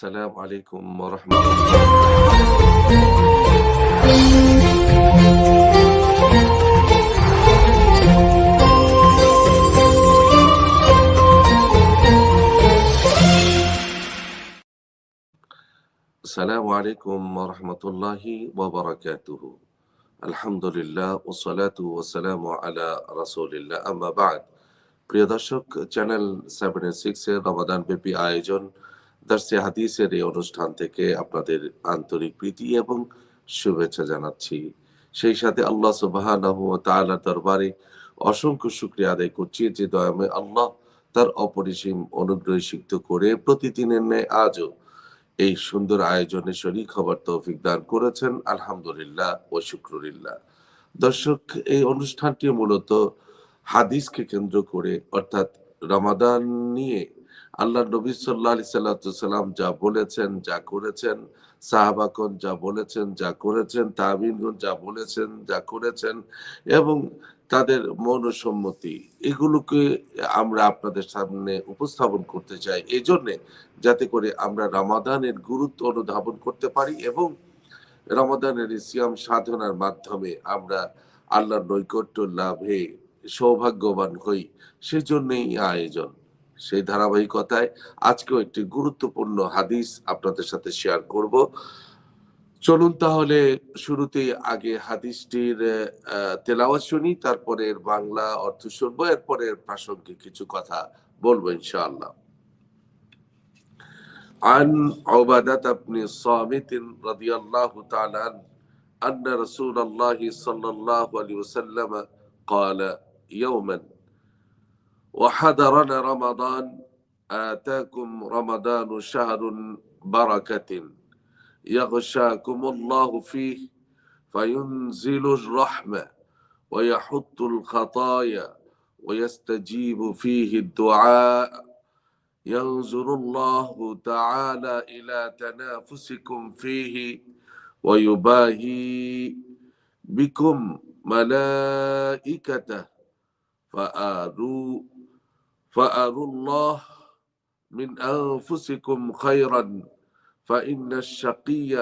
السلام عليكم ورحمة الله السلام عليكم ورحمة الله وبركاته الحمد لله والصلاة والسلام على رسول الله أما بعد প্রিয় দর্শক channel seven six এর রমাদান ব্যাপী আয়োজন দার্সে হাদিসের এই অনুষ্ঠান থেকে আপনাদের আন্তরিক প্রীতি এবং শুভেচ্ছা জানাচ্ছি। সেই সাথে আল্লাহ ওয়া দরবারে অসংখ্য শুকরিয়া আদায় করছি যে দয়াময় আল্লাহ তার অপরিসীম অনুগ্রহ সিক্ত করে প্রতিদিনের ন্যায় আজও এই সুন্দর আয়োজনে শরীক হবার তৌফিক দান করেছেন। আলহামদুলিল্লাহ ও শুক্রুলিল্লাহ। দর্শক, এই অনুষ্ঠানটি মূলত হাদিসকে কেন্দ্র করে, অর্থাৎ রমাদান নিয়ে আল্লাহ নবী সাল্লাহ সাল্লাম যা বলেছেন, যা করেছেন সাহাবাকন যা বলেছেন, যা করেছেন তামিনগণ যা বলেছেন, যা করেছেন এবং তাদের মনসম্মতি, এগুলোকে আমরা আপনাদের সামনে উপস্থাপন করতে চাই। এই জন্যে যাতে করে আমরা রামাদানের গুরুত্ব অনুধাবন করতে পারি এবং রমাদানের সিয়াম সাধনার মাধ্যমে আমরা আল্লাহর নৈকট্য লাভে সৌভাগ্যবান হই। সেজন্যই আয়োজন। সেই ধারাবাহিকতায় আজকেও একটি গুরুত্বপূর্ণ হাদিস আপনাদের সাথে শেয়ার করব চলুন তাহলে শুরুতেই আগে হাদিসটির আহ, তেলাওয়াত শুনি তারপরে এর বাংলা অর্থ শুনবো এরপরে এর প্রাসঙ্গিক কিছু কথা বলবো ইনশাআল্লাহ عن عبادة بن الصامت رضي الله تعالى عنه أن رسول الله صلى الله عليه وسلم قال يوما وحضرنا رمضان آتاكم رمضان شهر بركة يغشاكم الله فيه فينزل الرحمة ويحط الخطايا ويستجيب فيه الدعاء. ينظر الله تعالى إلى تنافسكم فيه ويباهي بكم ملائكته فآروا فأروا الله من أنفسكم خيرا فإن الشقي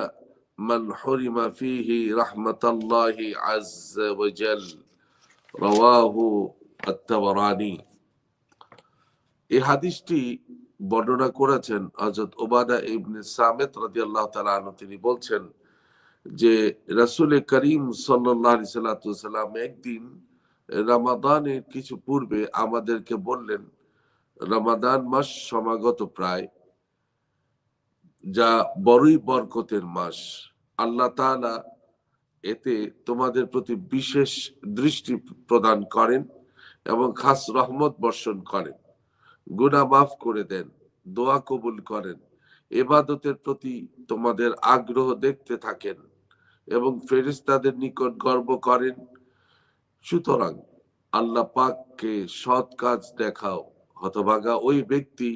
من حرم فيه رحمة الله عز وجل رواه التبراني এই হাদিসটি বর্ণনা করেছেন হযরত ওবাদা ইবনে সামেত রাদিয়াল্লাহু তাআলা আনহু তিনি বলছেন যে রাসূল করিম সাল্লাল্লাহু আলাইহি সাল্লাম একদিন রমাদানের কিছু পূর্বে আমাদেরকে বললেন রমাদান মাস সমাগত প্রায়, যা বড়ই বরকতের মাস। আল্লাহ এতে তোমাদের প্রতি বিশেষ দৃষ্টি প্রদান করেন এবং খাস রহমত বর্ষণ করেন। গুনাহ মাফ করে দেন, দোয়া কবুল করেন এবাদতের প্রতি তোমাদের আগ্রহ দেখতে থাকেন এবং ফেরেশতাদের নিকট গর্ব করেন। সুতরাং আল্লাহ পাককে সৎ কাজ দেখাও। হতভাগা ওই ব্যক্তি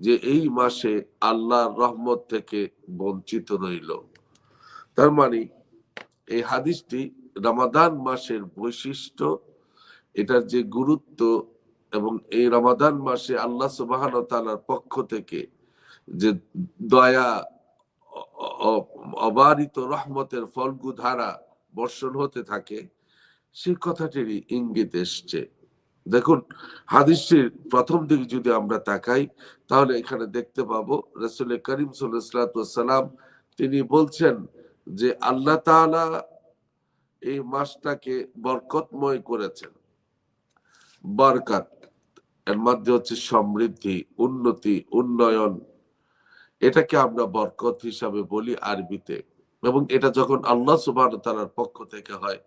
যে এই মাসে আল্লাহর রহমত থেকে বঞ্চিত রইল। তার মানে এই হাদিসটি রমাদান মাসের বৈশিষ্ট্য, এটার যে গুরুত্ব এবং এই রমাদান মাসে আল্লাহ সুবাহান তালার পক্ষ থেকে যে দয়া, অবারিত রহমতের ফলগু ধারা বর্ষণ হতে থাকে, সেই কথাটিরই ইঙ্গিত এসছে। দেখুন, হাদিসটির প্রথম দিকে যদি আমরা তাকাই, তাহলে এখানে দেখতে পাবো রসুল করিম সাল্লাম তিনি বলছেন যে আল্লাহ এই মাসটাকে বরকতময় করেছেন। বরকত, এর মধ্যে হচ্ছে সমৃদ্ধি, উন্নতি, উন্নয়ন। এটাকে আমরা বরকত হিসাবে বলি আরবিতে এবং এটা যখন আল্লাহ সুবাহ তালার পক্ষ থেকে হয়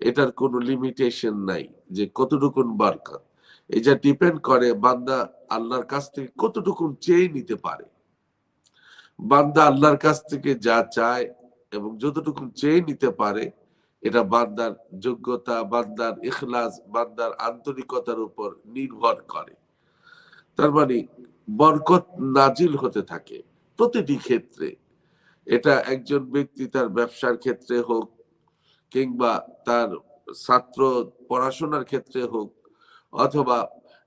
এটার কোনো লিমিটেশন নাই যে কতটুকুন বরকত। এটা ডিপেন্ড করে বান্দা আল্লাহর কাছ থেকে কতটুকুন চেয়ে নিতে পারে। বান্দা আল্লাহর কাছ থেকে যা চায় এবং যতটুকু চেয়ে নিতে পারে, এটা বান্দার যোগ্যতা, বান্দার ইখলাস, বান্দার আন্তরিকতার উপর নির্ভর করে। তার মানে বরকত নাজিল হতে থাকে প্রতিটি ক্ষেত্রে। এটা একজন ব্যক্তি তার ব্যবসার ক্ষেত্রে হোক কিংবা তার ছাত্র পড়াশোনার ক্ষেত্রে হোক, অথবা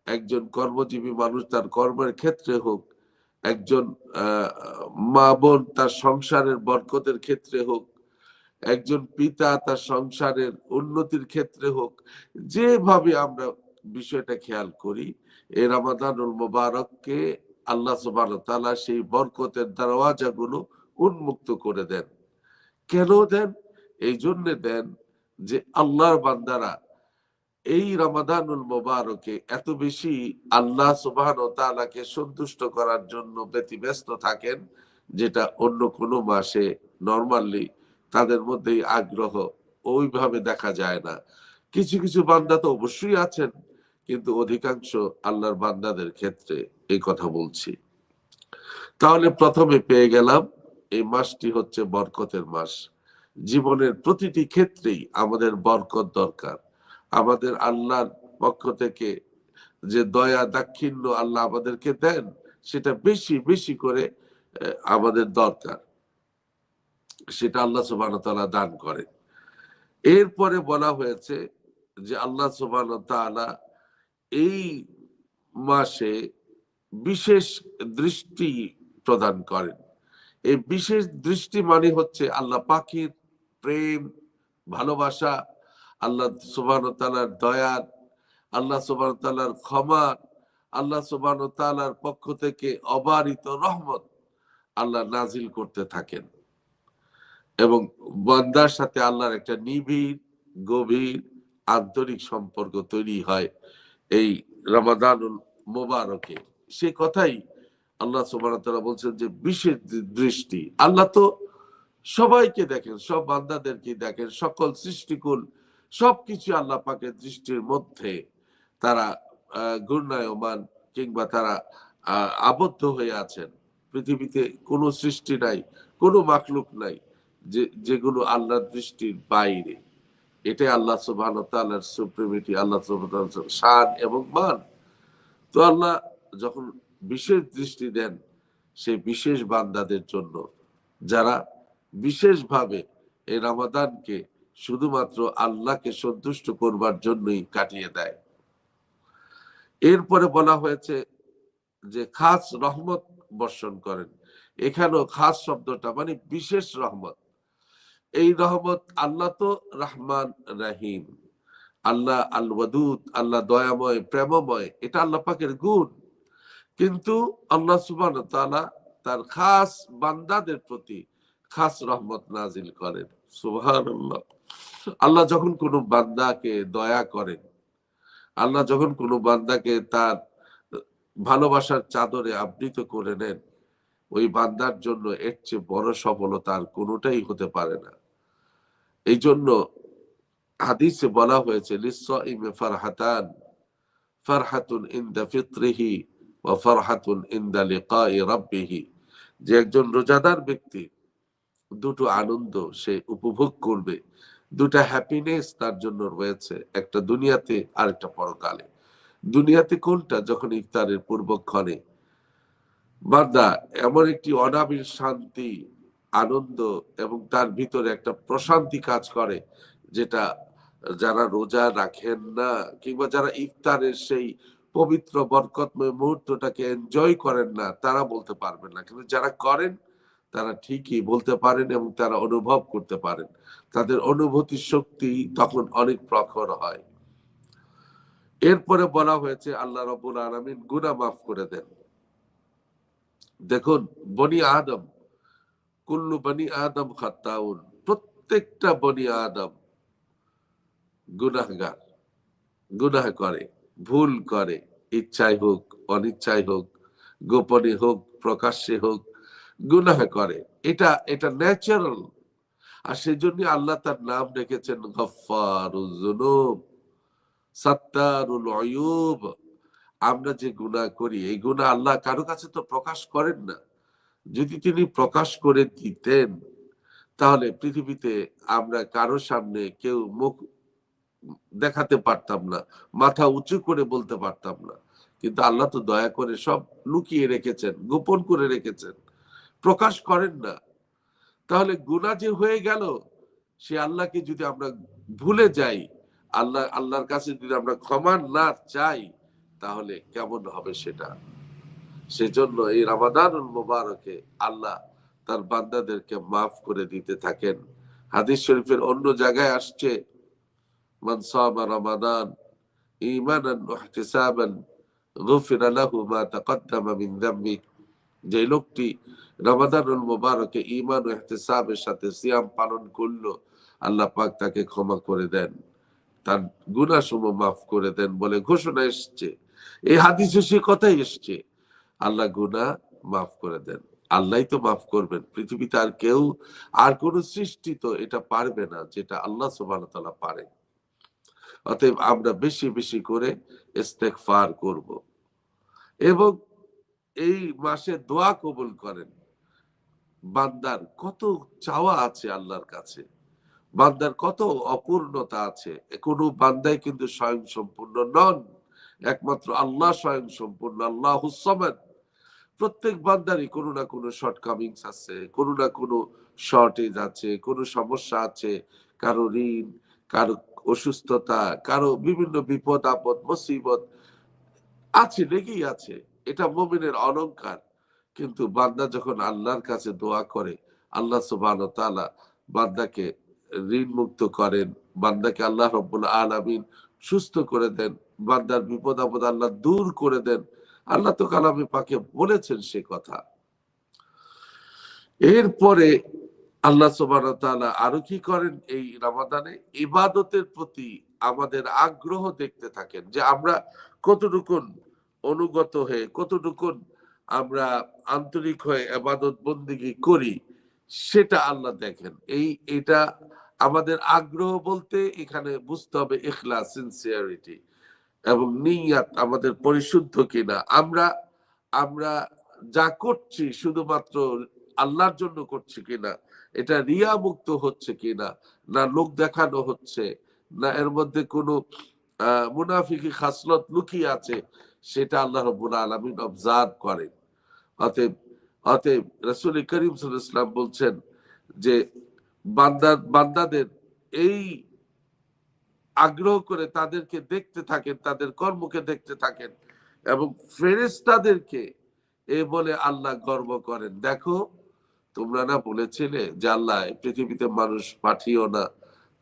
একজন কর্মজীবী মানুষ তার কর্মের ক্ষেত্রে হোক, একজন মা বোন তার সংসারের বরকতের ক্ষেত্রে হোক, একজন পিতা তার সংসারের উন্নতির ক্ষেত্রে হোক, যেভাবে আমরা বিষয়টা খেয়াল করি এই রামাদানুল মোবারককে আল্লাহ সুবাহ সেই বরকতের দরওয়াজাগুলো উন্মুক্ত করে দেন। কেন দেন? এই জন্য দেন যে আল্লাহর বান্দারা এই রমাদানুল মোবারকে এত বেশি আল্লাহ সুবাহ তালাকে সন্তুষ্ট করার জন্য ব্যতিব্যস্ত থাকেন, যেটা অন্য কোনো মাসে নর্মালি তাদের মধ্যে আগ্রহ, ওইভাবে দেখা যায় না। কিছু কিছু বান্দা তো অবশ্যই আছেন, কিন্তু অধিকাংশ আল্লাহর বান্দাদের ক্ষেত্রে এই কথা বলছি। তাহলে প্রথমে পেয়ে গেলাম, এই মাসটি হচ্ছে বরকতের মাস। জীবনের প্রতিটি ক্ষেত্রেই আমাদের বরকত দরকার। আমাদের আল্লাহর পক্ষ থেকে যে দয়া, দাক্ষিণ্য আল্লাহ আমাদেরকে দেন, সেটা বেশি বেশি করে আমাদের দরকার। সেটা আল্লাহ সুবাহ দান করেন। এরপরে বলা হয়েছে যে আল্লাহ সুবাহ এই মাসে বিশেষ দৃষ্টি প্রদান করেন। এই বিশেষ দৃষ্টি মানে হচ্ছে আল্লাহ পাখির প্রেম, ভালোবাসা, আল্লাহ সুবাহ তালার দয়ার আল্লাহ সুবাহ তালার ক্ষমা, আল্লাহ সুবাহ তালার পক্ষ থেকে অবারিত রহমত আল্লাহ নাজিল করতে থাকেন। এবং বান্দার সাথে আল্লাহর একটা নিবিড়, গভীর, আন্তরিক সম্পর্ক তৈরি হয় এই রমাদানুল মোবারকে। সে কথাই আল্লাহ ওয়া বলছেন যে বিশেষ দৃষ্টি। আল্লাহ তো সবাইকে দেখেন সব বান্দাদেরকে দেখেন সকল সৃষ্টিকুল সবকিছু আল্লাহ পাকের দৃষ্টির মধ্যে তারা আহ, ঘূর্ণায়মান কিংবা তারা আবদ্ধ হয়ে আছেন। পৃথিবীতে কোনো সৃষ্টি নাই কোনো মাকলুক নাই যে যেগুলো আল্লাহর দৃষ্টির বাইরে। এটাই আল্লাহ সুবহান তাআলার সুপ্রিমিটি আল্লাহ শান এবং মান। তো আল্লাহ যখন বিশেষ দৃষ্টি দেন সেই বিশেষ বান্দাদের জন্য যারা বিশেষভাবে এই রমাদানকে শুধুমাত্র আল্লাহকে সন্তুষ্ট করবার জন্যই কাটিয়ে দেয়। এরপরে বলা হয়েছে যে খাস রহমত বর্ষণ করেন। এখানেও খাস শব্দটা মানে বিশেষ রহমত। এই রহমত আল্লাহ তো রহমান রাহিম। আল্লাহ আল আল্লাহ দয়াময়, প্রেমময়, এটা আল্লাহ পাকের গুণ। কিন্তু আল্লাহ সুবান তার খাস বান্দাদের প্রতি খাস রহমত নাজিল করেন, সুবহানাল্লাহ। আল্লাহ যখন কোনো বান্দাকে দয়া করেন, আল্লাহ যখন কোনো বান্দাকে তার ভালোবাসার চাদরে আবৃত করে নেন, ওই বান্দার জন্য এর চেয়ে বড় সফলতা আর কোনোটাই হতে পারে না। এই জন্য হাদিসে বলা হয়েছে ফারহাতান ফারহাতুন ইনদা ফিত্রিহি ওয়া ফারহাতুন ইনদা লিকাই রাব্বিহি যে একজন রোজাদার ব্যক্তি দুটো আনন্দ সে উপভোগ করবে। দুটা হ্যাপিনেস তার জন্য রয়েছে, একটা দুনিয়াতে আর একটা পরকালে। দুনিয়াতে কোনটা? যখন ইফতারের পূর্বক্ষণে। বান্দা, এমন একটি অনাবিল শান্তি, আনন্দ এবং তার ভিতরে একটা প্রশান্তি কাজ করে, যেটা যারা রোজা রাখেন না কিংবা যারা ইফতারের সেই পবিত্র বরকতময় মুহূর্তটাকে এনজয় করেন না, তারা বলতে পারবেন না। কিন্তু যারা করেন তারা ঠিকই বলতে পারেন এবং তারা অনুভব করতে পারেন। তাদের অনুভূতি শক্তি তখন অনেক প্রখর হয়। এরপরে বলা হয়েছে, আল্লাহ রবুল আলমিন গুনা মাফ করে দেন। দেখুন, বনি আদম, কুল্লু বনি আদম খাত্তাউন, প্রত্যেকটা বনি আদম গুনাহগার, গুনাহ করে, ভুল করে, ইচ্ছায় হোক অনিচ্ছাই হোক, গোপনে হোক, প্রকাশ্যে হোক গুনাহ করে। এটা এটা ন্যাচারাল আর সেই জন্য আল্লাহ তার নাম রেখেছেন গফারুজুনুব আমরা যে গুনাহ করি, এই গুনাহ আল্লাহ কারও কাছে তো প্রকাশ করেন না। যদি তিনি প্রকাশ করে দিতেন, তাহলে পৃথিবীতে আমরা কারও সামনে কেউ মুখ দেখাতে পারতাম না, মাথা উঁচু করে বলতে পারতাম না। কিন্তু আল্লাহ তো দয়া করে সব লুকিয়ে রেখেছেন, গোপন করে রেখেছেন। প্রকাশ করেন না। তাহলে গুনাহ যে হয়ে গেল, সে আল্লাহকে যদি আমরা ভুলে যাই, আল্লাহ, আল্লাহর কাছে যদি আমরা ক্ষমা না চাই, তাহলে কেমন হবে সেটা? সেজন্য এই রামাদানুল মোবারকে আল্লাহ তার বান্দাদেরকে মাফ করে দিতে থাকেন। হাদিস শরীফের অন্য জায়গায় আসছে, মান সামা রামাদান গুফিরা লাহু মা তাকদ্দামা মিন যামবি যে লোকটি রমাদানুল মুবারকে ঈমান ও ইহতিসাবের সাথে সিয়াম পালন করল, আল্লাহ পাক তাকে ক্ষমা করে দেন। তার গুনাহসমূহ মাফ করে দেন বলে ঘোষণা এসছে। এই হাদিসে সে কথাই এসছে। আল্লাহ গুনাহ মাফ করে দেন। আল্লাহই তো মাফ করবেন। পৃথিবীতে আর কেউ, আর কোন সৃষ্টি তো এটা পারবে না যেটা আল্লাহ সুবহানাহু ওয়া তাআলা পারেন অতএব আমরা বেশি বেশি করে ইস্তেগফার করব। এবং এই মাসে দোয়া কবুল করেন। বান্দার কত চাওয়া আছে আল্লাহর কাছে। বান্দার কত অপূর্ণতা আছে। কোনো বান্দাই কিন্তু স্বয়ং সম্পূর্ণ নন। একমাত্র আল্লাহ স্বয়ং সম্পূর্ণ আল্লাহ হুসমেন প্রত্যেক বান্দারই কোনো না কোনো শর্টকামিংস আছে, কোনো না কোনো শর্টেজ আছে, কোনো সমস্যা আছে। কারও ঋণ, কারও অসুস্থতা, কারও বিভিন্ন বিপদ আপদ, মুসিবত, আছে, লেগেই আছে। এটা মমিনের অলংকার কিন্তু বান্দা যখন আল্লাহর কাছে দোয়া করে, আল্লাহ সুবাহ তাআলা বান্দাকে ঋণ মুক্ত করেন, বান্দাকে আল্লাহ রব্বুল আলামিন সুস্থ করে দেন, বান্দার বিপদ আপদ আল্লাহ দূর করে দেন, আল্লাহ তো কালামে পাকে বলেছেন সে কথা। এরপরে আল্লাহ সুবাহ আরও কি করেন এই রামাদানে? ইবাদতের প্রতি আমাদের আগ্রহ দেখতে থাকেন যে আমরা কতটুকুন অনুগত হয়ে কতটুকুন আমরা আন্তরিক হয়ে আবাদত বন্দিগি করি, সেটা আল্লাহ দেখেন। এই, এটা আমাদের আগ্রহ বলতে এখানে বুঝতে হবে ইখলাস সিনসিয়ারিটি এবং নিয়াত আমাদের পরিশুদ্ধ কিনা। আমরা আমরা যা করছি শুধুমাত্র আল্লাহর জন্য করছি কিনা, এটা রিয়া মুক্ত হচ্ছে কিনা, না লোক দেখানো হচ্ছে, না এর মধ্যে কোনো মুনাফিকি খাসলত লুকিয়ে আছে সেটা আল্লাহ রব্বুল আলমিন অবজার্ভ করেন। অতএব অতএব রসুল করিম সাল্লাম বলছেন যে, বান্দা, বান্দাদের এই আগ্রহ করে তাদেরকে দেখতে থাকেন, তাদের কর্মকে দেখতে থাকেন এবং ফেরেস্তাদেরকে এ বলে আল্লাহ গর্ব করেন। দেখো, তোমরা না বলেছিলে যে আল্লাহ পৃথিবীতে মানুষ পাঠিও না,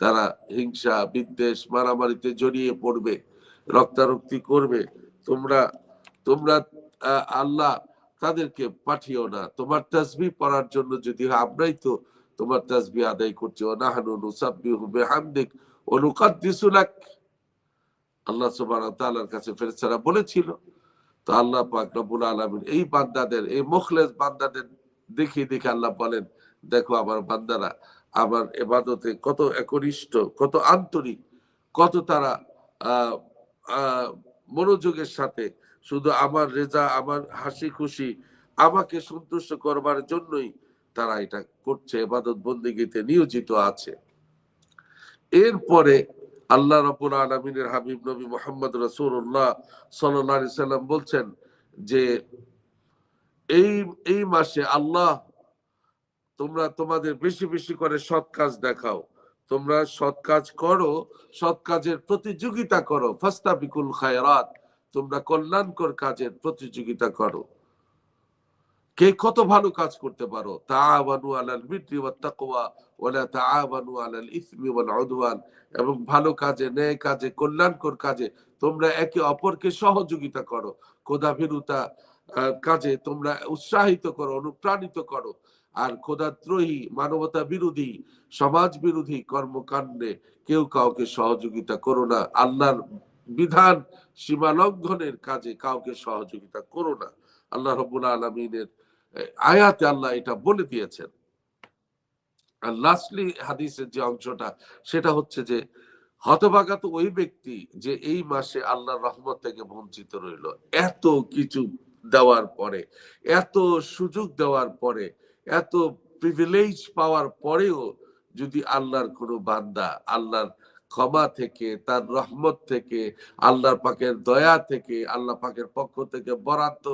তারা হিংসা, বিদ্বেষ, মারামারিতে জড়িয়ে পড়বে, রক্তারক্তি করবে তোমরা তোমরা আল্লাহ তাদেরকে পাঠিও না। তোমার তাসবি পড়ার জন্য যদি আমরাই তো তোমার তাসবি আদায় করছি। অনাহানু আল্লাহ কাছে বলেছিল, তো আল্লাহ পাক এই বান্দাদের, এই মুখলেস বান্দাদের দেখে দেখে আল্লাহ বলেন, দেখো আমার বান্দারা আমার এবাদতে কত একনিষ্ঠ, কত আন্তরিক, কত তারা আহ মনোযোগের সাথে, শুধু আমার রেজা, আমার হাসি খুশি, আমাকে সন্তুষ্ট করবার জন্যই তারা এটা করছে, এবাদত বন্দিগিতে নিয়োজিত আছে। এরপরে আল্লাহ রবুল আলমিনের হাবিব নবী মোহাম্মদ রসুল্লাহ সাল্লি সাল্লাম বলছেন যে, এই এই মাসে আল্লাহ তোমরা তোমাদের বেশি বেশি করে সৎ কাজ দেখাও। তোমরা সৎ কাজ করো, সৎ কাজের প্রতিযোগিতা করো। ফাস্তাবিকুল খায়রাত, তোমরা কল্যাণকর কাজের প্রতিযোগিতা করো। কে কত ভালো কাজ করতে পারো? তাআওয়ানু আলাল ওয়াত তাকওয়া তাআওয়ানু আলাল ইসমি ওয়াল উদওয়ান। এবং ভালো কাজে, ন্যায় কাজে, কল্যাণকর কাজে, তোমরা একে অপরকে সহযোগিতা করো। খোদাভীরুতা কাজে তোমরা উৎসাহিত করো, অনুপ্রাণিত করো। আর খোদাদ্রোহী মানবতা বিরোধী, সমাজ বিরোধী কর্মকাণ্ডে কেউ কাউকে সহযোগিতা করো না। আল্লাহর বিধান সীমা লঙ্ঘনের কাজে কাউকে সহযোগিতা করো না। আল্লাহ রবুল আলমিনের আয়াতে আল্লাহ এটা বলে দিয়েছেন। লাস্টলি হাদিসের যে অংশটা, সেটা হচ্ছে যে, হতভাগা ওই ব্যক্তি যে এই মাসে আল্লাহর রহমত থেকে বঞ্চিত রইল। এত কিছু দেওয়ার পরে, এত সুযোগ দেওয়ার পরে এত প্রিভিলেজ পাওয়ার পরেও যদি আল্লাহর কোনো বান্দা, আল্লাহর ক্ষমা থেকে, তার রহমত থেকে, আল্লাহর পাকের দয়া থেকে, আল্লাহ পাকের পক্ষ থেকে, বরাদ্দ,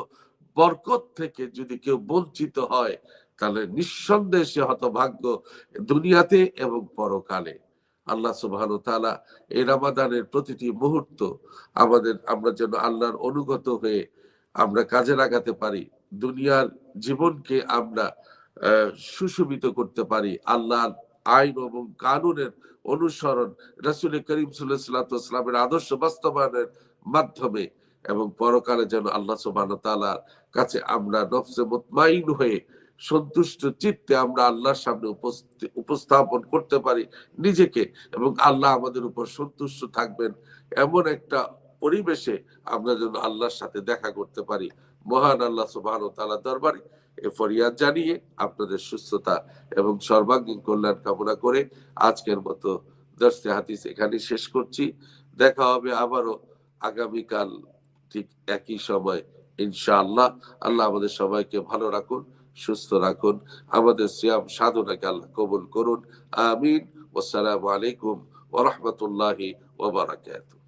বরকত থেকে যদি কেউ বঞ্চিত হয়, তাহলে নিঃসন্দেহে সে হতভাগ্য দুনিয়াতে এবং পরকালে। আল্লাহ সুবহান তাআলা এই রামাদানের প্রতিটি মুহূর্ত আমাদের, আমরা যেন আল্লাহর অনুগত হয়ে আমরা কাজে লাগাতে পারি। দুনিয়ার জীবনকে আমরা সুশোভিত করতে পারি আল্লাহর আইন এবং কানুনের অনুসরণ। রাসুল করিম সাল্লামের আদর্শ বাস্তবায়নের মাধ্যমে এবং পরকালে যেন আল্লাহ সুবাহ কাছে আমরা নফসে মুতমাইন হয়ে সন্তুষ্ট চিত্তে আমরা আল্লাহর সামনে উপস্থি- উপস্থাপন করতে পারি নিজেকে এবং আল্লাহ আমাদের উপর সন্তুষ্ট থাকবেন। এমন একটা পরিবেশে আমরা যেন আল্লাহর সাথে দেখা করতে পারি। মহান আল্লাহ সুবাহ তালা দরবারে এ ফরিয়াদ জানিয়ে আপনাদের সুস্থতা এবং সর্বাঙ্গীন কল্যাণ কামনা করে আজকের মতো দর্শে হাদিস এখানে শেষ করছি। দেখা হবে আবারও আগামীকাল ঠিক একই সময়, ইনশাআল্লাহ। আল্লাহ আমাদের সবাইকে ভালো রাখুন, সুস্থ রাখুন, আমাদের সিয়াম সাধনাকে আল্লাহ কবুল করুন। আমিন। ওসালামু আলাইকুম ওরহমতুল্লাহি ওবরাকাতুহ